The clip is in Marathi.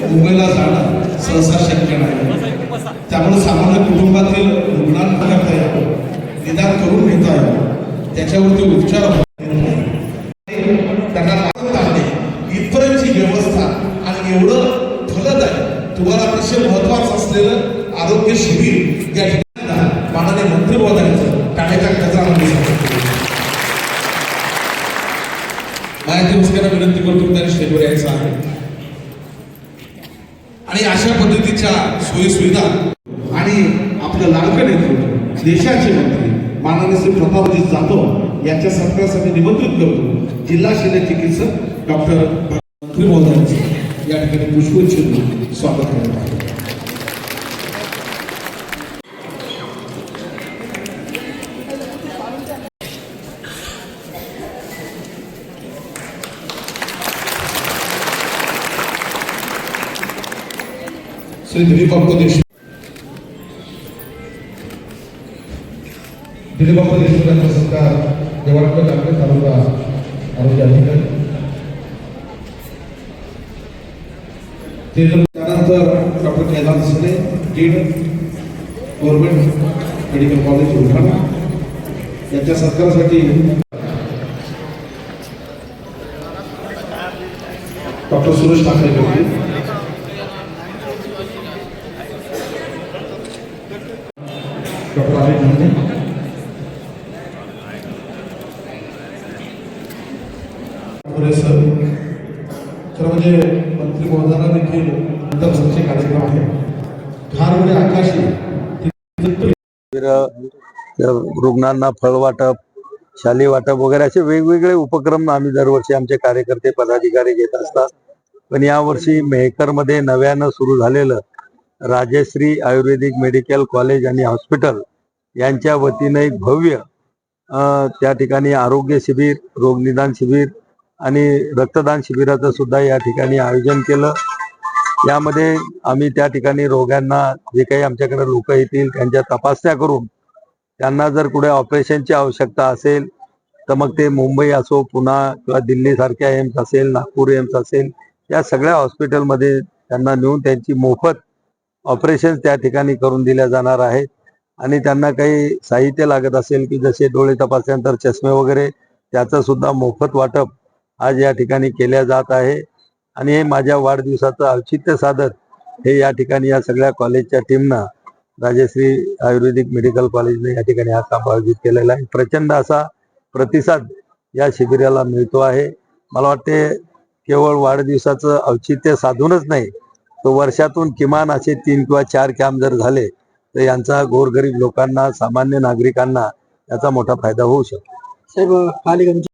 मुंबईला जाणं सहसा शक्य नाही. त्यामुळे सामान्य कुटुंबातील रुग्णांना करता यावं निदान करून घेता यावं त्याच्यावरती उपचार होत त्यांना लागत आहे. इथपर्यंतची व्यवस्था आणि एवढं फलद आहे. तुम्हाला अतिशय महत्वाचं असलेलं आरोग्य शिबिर या ठिकाणी माननीय मंत्री महोदयांचं टाळ्याच्या गजरामध्ये माझ्या दिवसकांना विनंती करतो त्यांनी स्टेजवर यायचं आहे. आणि अशा पद्धतीच्या सोयीसुविधा आणि आपलं लाडकं नेतृत्व देशाचे मंत्री माननीय श्री प्रतापजी जाधव यांच्या सत्कारासाठी निमंत्रित करतो जिल्हा शल्य चिकित्सक डॉक्टर मंत्री महोदयांचे या ठिकाणी पुष्पचिन्ह स्वागत करण्यात आहे श्री दिलीप देशमुख दिलीप देशमुख यांचा सत्कार देवाडकर ठाकरे तालुका आरोग्य अधिकारी त्यानंतर डॉक्टर कैलास सने डीड गव्हर्नमेंट मेडिकल कॉलेज बुलढाणा यांच्या सत्कारासाठी डॉक्टर सुरेश ठाकरे डॉक्टर अमित खरं म्हणजे मंत्री महोदयांना देखील कार्यक्रम आहे. म्हणजे आकाशी. रुग्णांना फळ वाटप शालेय वाटप वगैरे असे वेगवेगळे उपक्रम आम्ही दरवर्षी आमचे कार्यकर्ते पदाधिकारी घेत असतात. पण यावर्षी मेहकरमध्ये नव्यानं सुरू झालेलं राजश्री आयुर्वेदिक मेडिकल कॉलेज आणि हॉस्पिटल यांच्या वतीने एक भव्य त्या ठिकाणी आरोग्य शिबिर रोगनिदान शिबिर आणि रक्तदान शिबिराचं सुद्धा या ठिकाणी आयोजन केलं. यामध्ये आम्ही त्या ठिकाणी रोग्यांना जे काही आमच्याकडे लोक येतील त्यांच्या तपासण्या करून त्यांना जर कुठे ऑपरेशनची आवश्यकता असेल तर मग ते मुंबई असो पुन्हा किंवा दिल्लीसारख्या एम्स असेल नागपूर एम्स असेल या सगळ्या हॉस्पिटलमध्ये त्यांना नेऊन त्यांची मोफत ऑपरेशन त्या ठिकाणी करून दिल्या जाणार आहेत आणि त्यांना काही साहित्य लागत असेल की जसे डोळे तपासल्यानंतर चष्मे वगैरे त्याचं सुद्धा मोफत वाटप आज या ठिकाणी केल्या जात आहे. आणि हे माझ्या वाढदिवसाचं औचित्य साधत हे या ठिकाणी या सगळ्या कॉलेजच्या टीमनं राजश्री आयुर्वेदिक मेडिकल कॉलेजने या ठिकाणी हा काम आयोजित केलेला आहे. प्रचंड असा प्रतिसाद या शिबिराला मिळतो आहे. मला वाटते केवळ वाढदिवसाचं औचित्य साधूनच नाही तो वर्षातून किमान असे तीन किंवा चार कॅम्प जर झाले तर यांचा गोरगरीब लोकांना सामान्य नागरिकांना याचा मोठा फायदा होऊ शकतो. साहेब पालिका